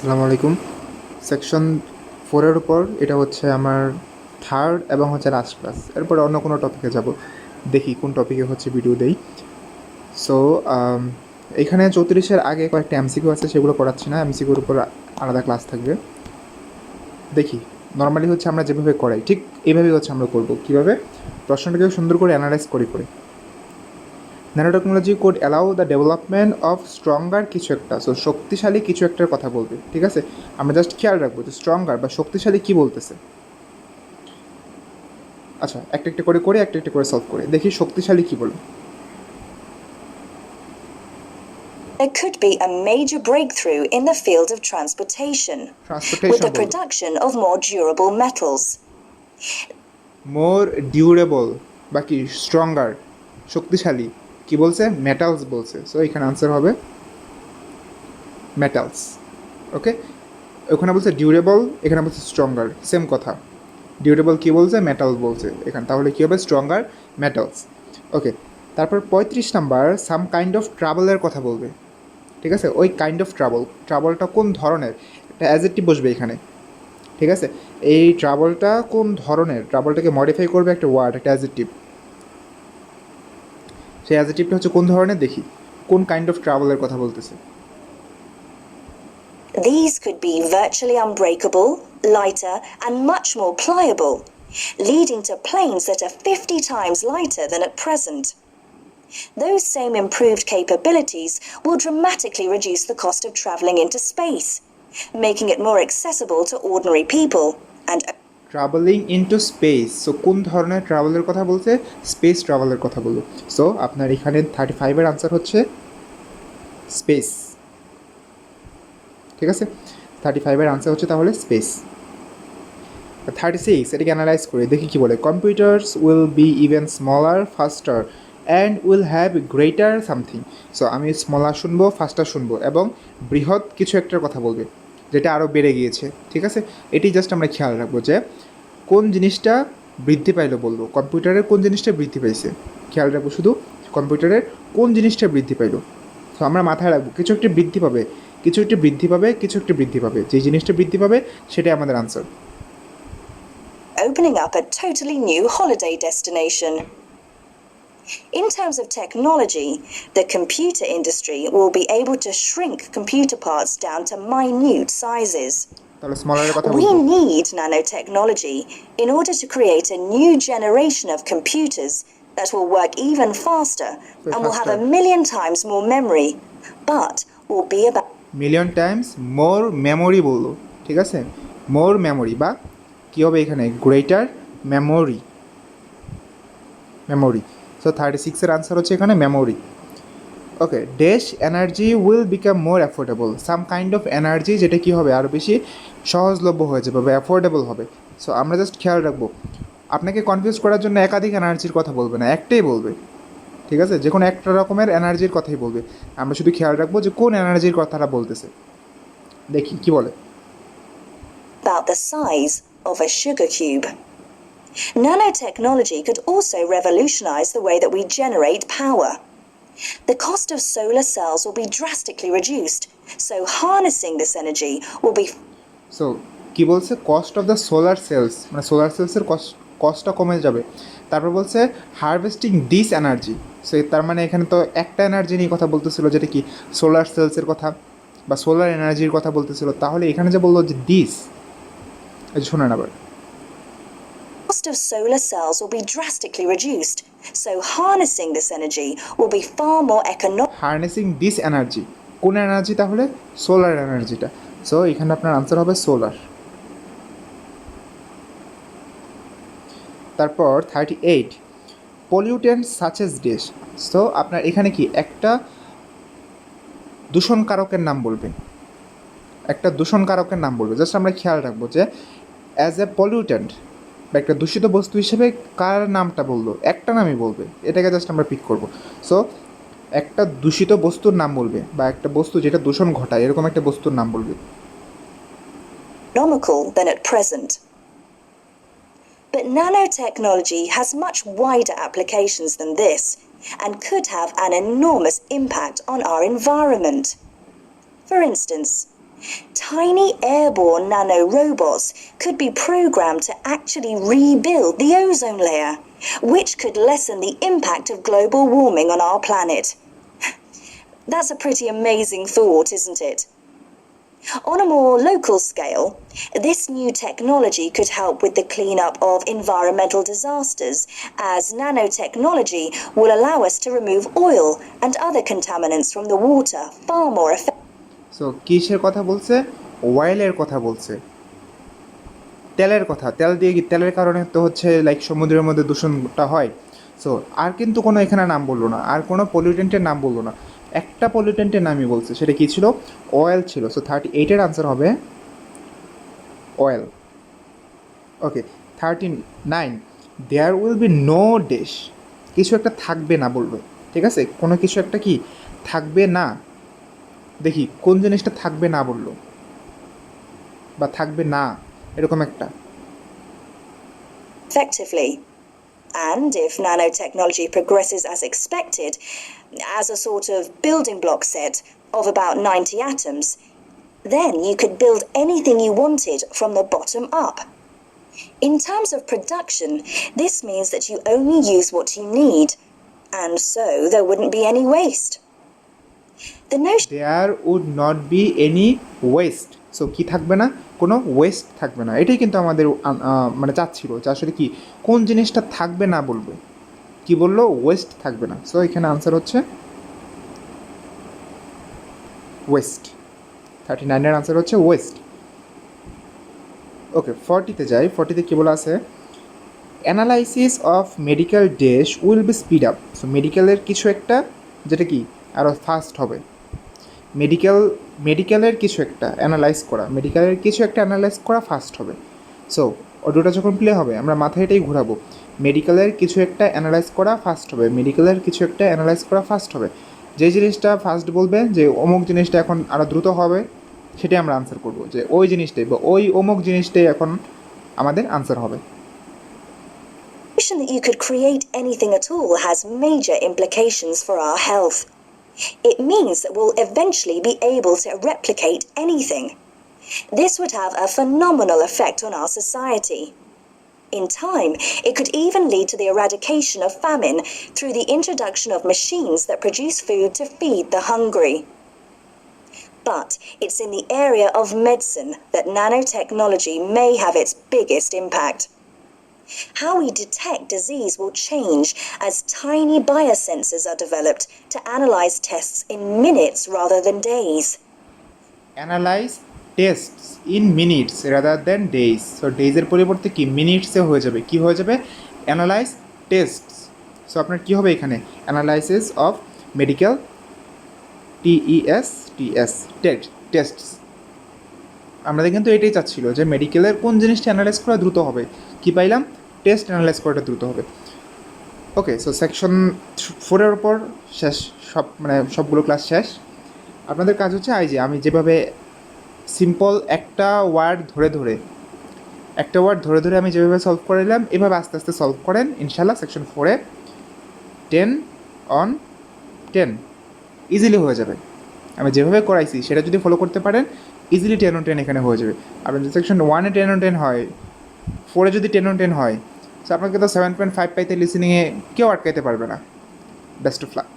আসসালামু আলাইকুম। সেকশন ফোরের উপর এটা হচ্ছে আমার থার্ড এবং হচ্ছে লাস্ট ক্লাস এরপর অন্য কোনো টপিকে যাব। দেখি কোন টপিকে হচ্ছে ভিডিও দেই। সো এখানে চৌত্রিশের আগে কয়েকটা এমসিকিউ আছে, সেগুলো করাচ্ছি না। এমসিকিউর উপর আলাদা ক্লাস থাকবে। দেখি নর্মালি হচ্ছে আমরা যেভাবে করাই, ঠিক এইভাবেই হচ্ছে আমরা করব। কীভাবে? প্রশ্নটাকে সুন্দর করে অ্যানালাইজ করি করে nano technology could allow the development of stronger কিছু একটা। সো শক্তিশালী কিছু একটার কথা বলবে ঠিক আছে? আমরা জাস্ট খেয়াল রাখব যে স্ট্রঙ্গার বা শক্তিশালী কী বলতেছে। আচ্ছা একটা একটা করে করে একটা একটা করে সলভ করে। দেখি শক্তিশালী কী বলবে। There could be a major breakthrough in the field of transportation transportation with the production of more durable metals. More durable বা কি স্ট্রঙ্গার শক্তিশালী। কি বলছে? মেটালস বলছে। সো এখানে আনসার হবে মেটালস ওকে ওখানে বলছে ডিউরেবল এখানে বলছে স্ট্রঙ্গার সেম কথা। ডিউরেবল কি বলছে? মেটাল বলছে এখানে। তাহলে কী হবে? স্ট্রঙ্গার মেটালস ওকে তারপর পঁয়ত্রিশ নাম্বার সাম কাইন্ড অফ ট্রাভেলের কথা বলবে। ঠিক আছে? ওই কাইন্ড অফ ট্রাভেল ট্রাভেলটা কোন ধরনের? একটা অ্যাজেটিভ বসবে এখানে। ঠিক আছে? এই ট্রাভেলটা কোন ধরনের? ট্রাভেলটাকে মডিফাই করবে একটা ওয়ার্ড একটা অ্যাজেক্টিভ সেই অ্যাজেক্টিভটা হচ্ছে কোন ধরনের দেখি কোন কাইন্ড অফ ট্রাভেলের কথা বলতেছে These could be virtually unbreakable, lighter, and much more pliable, leading to planes that are 50 times lighter than at present. Those same improved capabilities will dramatically reduce the cost of travelling into space, making it more accessible to ordinary people and travelling into space so কোন ধরনের ট্রাভেলের কথা বলছে? Space ট্রাভেলের কথা বলল। So আপনার এখানে থার্টি ফাইভের আনসার হচ্ছে স্পেস ঠিক আছে? থার্টি ফাইভের আনসার হচ্ছে তাহলে স্পেস থার্টি সিক্স এটাকে অ্যানালাইজ করে। দেখি কি বলে। Computers will be even smaller faster and will have greater something so আমি স্মলার শুনব ফাস্টার শুনব, এবং বৃহৎ কিছু একটার কথা বলবে। যেটা আরও বেড়ে গিয়েছে, ঠিক আছে? এটি জাস্ট আমরা খেয়াল রাখব যে কোন জিনিসটা বৃদ্ধি পাইলো বলব? কম্পিউটারের কোন জিনিসটা বৃদ্ধি পাইছে? খেয়াল রাখব শুধু কম্পিউটারের কোন জিনিসটা বৃদ্ধি পাইলো? তো আমরা মাথায় রাখব, কিছু একটি বৃদ্ধি পাবে, কিছু একটি বৃদ্ধি পাবে, কিছু একটি বৃদ্ধি পাবে। যে জিনিসটা বৃদ্ধি পাবে, সেটাই আমাদের answer opening up a totally new holiday destination. In terms of technology, the computer industry will be able to shrink computer parts down to minute sizes. তাহলে স্মলারের কথা We বলবো need nanotechnology in order to create a new generation of computers that will work even faster Very and will have a faster. million times more memory, but will be about million times more memory বললো ঠিক আছে মোর memory বা কী হবে এখানে greater memory memory so thirty সিক্সের answer হচ্ছে এখানে memory okay dash energy will become more affordable some kind of energy যেটা কী হবে? আরও বেশি সহজলভ্য হয়ে যাবে বা অ্যাফোর্ডেবল হবে। সো আমরা জাস্ট খেয়াল রাখব। আপনাকে কনফিউজ করার জন্য একাধিক এনার্জির কথা বলবে না, একটাই বলবে। ঠিক আছে? যে কোনো একটা রকমের এনার্জির কথাই বলবে। আমরা শুধু খেয়াল রাখব যে কোন এনার্জির কথাটা বলতেছে। দেখি, কি বলে? About the size of a sugar cube. Nanotechnology could also revolutionize the way that we generate power. The cost of solar cells will be drastically reduced, so harnessing this energy will be so কি বলছে cost of the solar cells মানে solar সেলসের কস্টটা কমে যাবে তারপর বলছে harvesting this energy so তার মানে এখানে তো একটা এনার্জি নিয়ে কথা বলতেছিল যেটা কি সোলার সেলসের কথা বা সোলার এনার্জির কথা বলতেছিল তাহলে এখানে যে বলল যে দিস শোনেন আবার cost of solar cells will be drastically reduced, so harnessing this energy will be far more economic. Harnessing this energy কোন এনার্জি তাহলে? সোলার এনার্জিটা সো এখানে আপনার আনসার হবে সোলার তারপর thirty eight pollutant such as dash so আপনার এখানে কি? একটা দূষণকারকের নাম বলবে একটা দূষণকারকের নাম বলবে জাস্ট আমরা খেয়াল রাখব যে অ্যাজ এ পলিউটেন্ট বা একটা দূষিত বস্তু হিসেবে কার নামটা বলল একটা নামই বলবে এটাকে জাস্ট আমরা পিক করব সো একটা দূষিত বস্তুর নাম বলবে বা একটা বস্তু যেটা দূষণ ঘটায় এরকম একটা বস্তুর নাম বলবে economical than at present. But nanotechnology has much wider applications than this and could have an enormous impact on our environment. For instance, Tiny airborne nanorobots could be programmed to actually rebuild the ozone layer, which could lessen the impact of global warming on our planet. That's a pretty amazing thought, isn't it? On a more local scale, this new technology could help with the cleanup of environmental disasters, as nanotechnology will allow us to remove oil and other contaminants from the water far more effectively. So কিসের কথা বলছে? অয়েলের কথা বলছে। তেলের কথা। তেল দিয়ে তেলের কারণে তো হচ্ছে লাইক সমুদ্রের মধ্যে দূষণটা হয়। সো আর কিন্তু কোনো এখানে নাম বলল না। আর কোনো পলিউটেন্টের নাম বলল না। একটা পলিউটেন্টের নামই বলছে। সেটা কী ছিল? অয়েল ছিল। সো থার্টি এইটের আনসার হবে oil okay thirty nine there will be no dash কিছু একটা থাকবে না বলবে ঠিক আছে? কোনো কিছু একটা কি? থাকবে না। দেখি কোন জিনিসটা থাকবে না বললো বা থাকবে না এরকম একটা effectively. And if nanotechnology progresses as expected, as a sort of building block set of about 90 atoms, then you could build anything you wanted from the bottom up. In terms of production, this means that you only use what you need, and so there wouldn't be any waste. There would not be any waste so কী থাকবে না? কোনো West থাকবে না। এটাই কিন্তু আমাদের মানে চাচ্ছিল যে আসলে কি, কোন জিনিসটা থাকবে না বলবে। কি বলল? ওয়েস্ট থাকবে না। সো এখানে আনসার হচ্ছে ওয়েস্ট থার্টি নাইনের আনসার হচ্ছে ওয়েস্ট ওকে ফর্টিতে যাই। ফর্টিতে কী বলা আছে? Analysis of medical dash will be speed up so মেডিকেলের কিছু একটা, যেটা কি আরও ফাস্ট হবে। মেডিকেল মেডিকেলের কিছু একটা অ্যানালাইজ করা মেডিকেলের কিছু একটা অ্যানালাইজ করা ফাস্ট হবে। সো অডিওটা যখন প্লে হবে, আমরা মাথায় এটাই ঘোরাবো। মেডিকেলের কিছু একটা অ্যানালাইজ করা ফাস্ট হবে মেডিকেলের কিছু একটা অ্যানালাইজ করা ফাস্ট হবে। যে জিনিসটা ফাস্ট বলবে যে অমুক জিনিসটা এখন আরও দ্রুত হবে, সেটাই আমরা আনসার করব। যে ওই জিনিসটাই বা ওই অমুক জিনিসটাই এখন আমাদের আনসার হবে। That you could create anything at all has major implications for our health. It means that we'll eventually be able to replicate anything. This would have a phenomenal effect on our society. In time, it could even lead to the eradication of famine through the introduction of machines that produce food to feed the hungry. But it's in the area of medicine that nanotechnology may have its biggest impact. How we detect disease will change as tiny biosensors are developed to analyze tests in minutes rather than days. Analyse test in minutes rather than days so ডেইজের পরিবর্তে কি? মিনিটসে হয়ে যাবে। কি হয়ে যাবে? Analyse test so আপনার কি হবে এখানে? অ্যানালাইসিস অফ মেডিকেল টিইএস টিএস টেট টেস্টস আমাদের কিন্তু এটাই চাচ্ছিল যে মেডিকেলের কোন জিনিসটা অ্যানালাইজ করা দ্রুত হবে। কি পাইলাম? টেস্ট অ্যানালাইজ করাটা দ্রুত হবে। ওকে সো সেকশন ফোরের ওপর শেষ, সব মানে সবগুলো ক্লাস শেষ। আপনাদের কাজ হচ্ছে আই যে, আমি যেভাবে সিম্পল একটা ওয়ার্ড ধরে ধরে, একটা ওয়ার্ড ধরে ধরে আমি যেভাবে সলভ করে নিলাম, এভাবে আস্তে আস্তে সলভ করেন ইনশাল্লাহ সেকশন ফোরে টেন অন টেন ইজিলি হয়ে যাবে। আমি যেভাবে করাইছি, সেটা যদি ফলো করতে পারেন ইজিলি টেন অন টেন এখানে হয়ে যাবে। আপনার যদি সেকশন ওয়ানে টেন অন টেন হয় ফোরে যদি টেন অন টেন হয় তো আপনাকে তো সেভেন পয়েন্ট ফাইভ পাইতে লিসেনিংয়ে কেউ আটকাইতে পারবে না। Best of luck